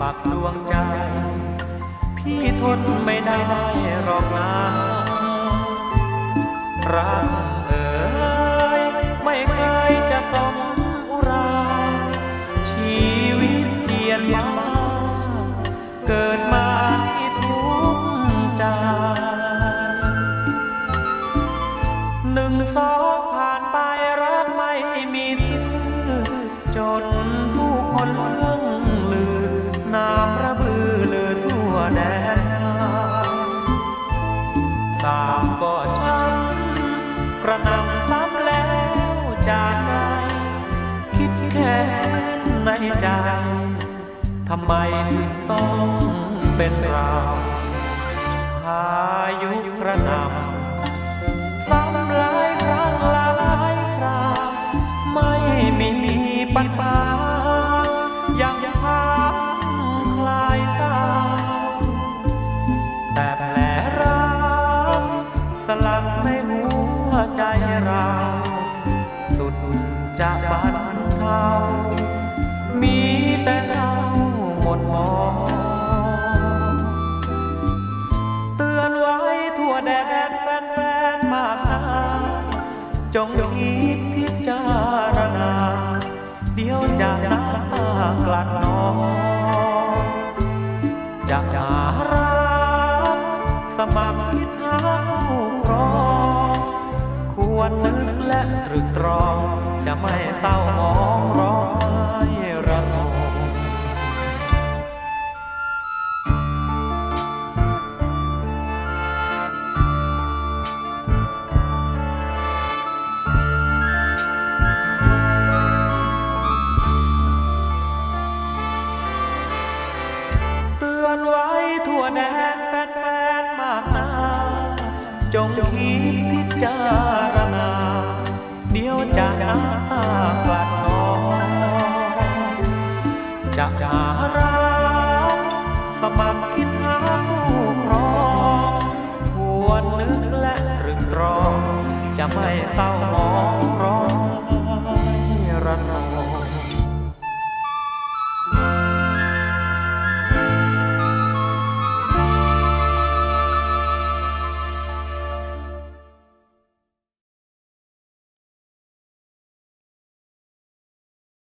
ปักดวงใจ พี่ทนไม่ได้หรอกนะรักเอ๋ยไม่เคยจะสมอุรา ชีวิตเจียนมา ก็ช้ำกระนำซ้ำแล้วจากไกล คิดแค้นในใจ ทำไมถึงต้องเป็นเราพายุกระนำ จะบรรเทามีแต่เศร้าหมดหมองเตือนไว้ทั่วแดนแฟนๆมากมาจงคิดพิจารณา เดี๋ยวจะน้ำตากลัดนองจะหารักสมัครคิดหาครองควรนึกและตรึกตรอง จะไม่เศร้าหมองร้องไห้ระทมเตือนไว้ทั่วแดนแฟนๆมากนาจงคิดพิจารณา จะหารักสมัครคิดหาคู่ครองควรนึกและตรึกตรอง จะไม่เศร้าหมอง